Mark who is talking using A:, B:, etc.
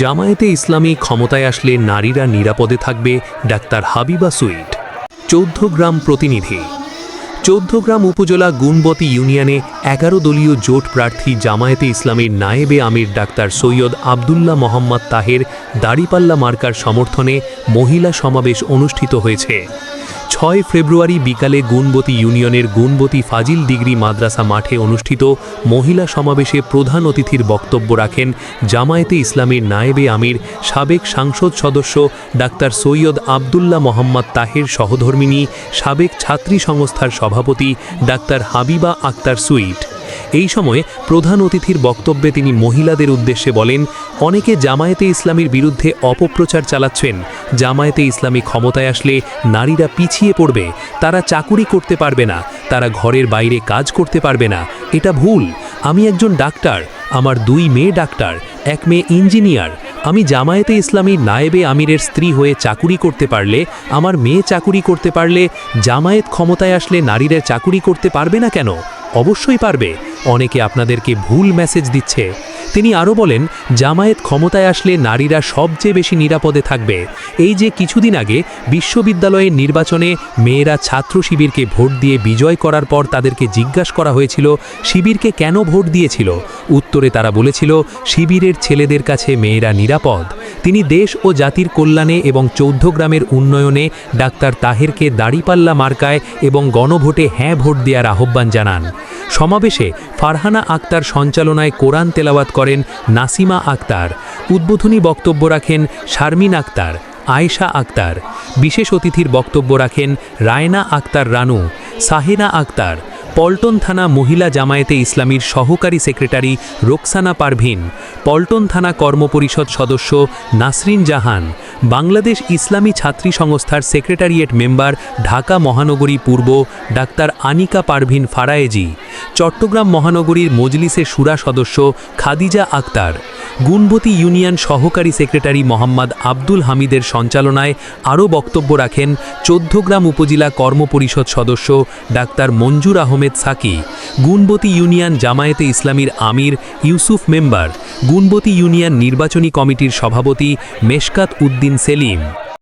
A: জামায়াতে ইসলামী ক্ষমতায় আসলে নারীরা নিরাপদে থাকবে ডাক্তার হাবিবা সুইট। চৌদ্দগ্রাম প্রতিনিধি। চৌদ্দগ্রাম উপজেলা গুণবতী ইউনিয়নে এগারো দলীয় জোট প্রার্থী জামায়াতে ইসলামীর নায়েবে আমির ডাক্তার সৈয়দ আবদুল্লাহ মোহাম্মদ তাহের দাড়িপাল্লা মার্কার সমর্থনে মহিলা সমাবেশ অনুষ্ঠিত হয়েছে। ছয় ফেব্রুয়ারি বিকালে গুণবতী ইউনিয়নের গুণবতী ফাজিল ডিগ্রি মাদ্রাসা মাঠে অনুষ্ঠিত মহিলা সমাবেশে প্রধান অতিথির বক্তব্য রাখেন জামায়াতে ইসলামের নায়েবে আমির, সাবেক সাংসদ সদস্য ডাক্তার সৈয়দ আবদুল্লাহ মোহাম্মদ তাহের সহধর্মিনী, সাবেক ছাত্রী সংস্থার সভাপতি ডাক্তার হাবিবা আক্তার সুইট। এই সময় প্রধান অতিথির বক্তব্যে তিনি মহিলাদের উদ্দেশ্যে বলেন, অনেকে জামায়াতে ইসলামীর বিরুদ্ধে অপপ্রচার চালাচ্ছেন। জামায়াতে ইসলামী ক্ষমতায় আসলে নারীরা পিছিয়ে পড়বে, তারা চাকুরি করতে পারবে না, তারা ঘরের বাইরে কাজ করতে পারবে না। এটা ভুল। আমি একজন ডাক্তার, আমার দুই মেয়ে ডাক্তার, এক মেয়ে ইঞ্জিনিয়ার। আমি জামায়াতে ইসলামীর নায়েবে আমিরের স্ত্রী হয়ে চাকুরি করতে পারলে, আমার মেয়ে চাকুরি করতে পারলে, জামায়াত ক্ষমতায় আসলে নারীরা চাকুরি করতে পারবে না কেন? অবশ্যই পারবে। অনেকে আপনাদেরকে ভুল মেসেজ দিচ্ছে। তিনি আরও বলেন, জামায়াত ক্ষমতায় আসলে নারীরা সবচেয়ে বেশি নিরাপদে থাকবে। এই যে কিছুদিন আগে বিশ্ববিদ্যালয়ের নির্বাচনে মেয়েরা ছাত্র শিবিরকে ভোট দিয়ে বিজয় করার পর তাদেরকে জিজ্ঞাসা করা হয়েছিল, শিবিরকে কেন ভোট দিয়েছিল? উত্তরে তারা বলেছিল, শিবিরের ছেলেদের কাছে মেয়েরা নিরাপদ। তিনি দেশ ও জাতির কল্যাণে এবং চৌদ্দগ্রামের উন্নয়নে ডাক্তার তাহেরকে দাড়িপাল্লা মার্কায় এবং গণভোটে হ্যাঁ ভোট দেওয়ার আহ্বান জানান। সমাবেশে ফারহানা আক্তার সঞ্চালনায় কোরআন তেলাওয়াত করেন নাসিমা আক্তার। উদ্বোধনী বক্তব্য রাখেন শারমিন আক্তার, আয়েশা আক্তার। বিশেষ অতিথির বক্তব্য রাখেন রায়না আক্তার রানু, সাহেনা আক্তার পল্টন থানা মহিলা জামায়াতে ইসলামীর সহকারী সেক্রেটারি রোকসানা পারভিন, পল্টন থানা কর্মপরিষদ সদস্য নাসরিন জাহান, বাংলাদেশ ইসলামী ছাত্রী সংস্থার সেক্রেটারিয়েট মেম্বার ঢাকা মহানগরী পূর্ব ডাক্তার আনিকা পারভিন ফারায়েজি চট্টগ্রাম মহানগরীর মজলিসে সুরা সদস্য খাদিজা আক্তার। গুণবতী ইউনিয়ন সহকারী সেক্রেটারি মোহাম্মদ আব্দুল হামিদের সঞ্চালনায় আরও বক্তব্য রাখেন চৌদ্দগ্রাম উপজেলা কর্মপরিষদ সদস্য ডাক্তার মঞ্জুর আহমেদ সাকি। গুণবতী ইউনিয়ন জামায়েতে ইসলামীর আমির ইউসুফ মেম্বার। গুণবতী ইউনিয়ন নির্বাচনী কমিটির সভাপতি মেশকাত উদ্দিন সেলিম।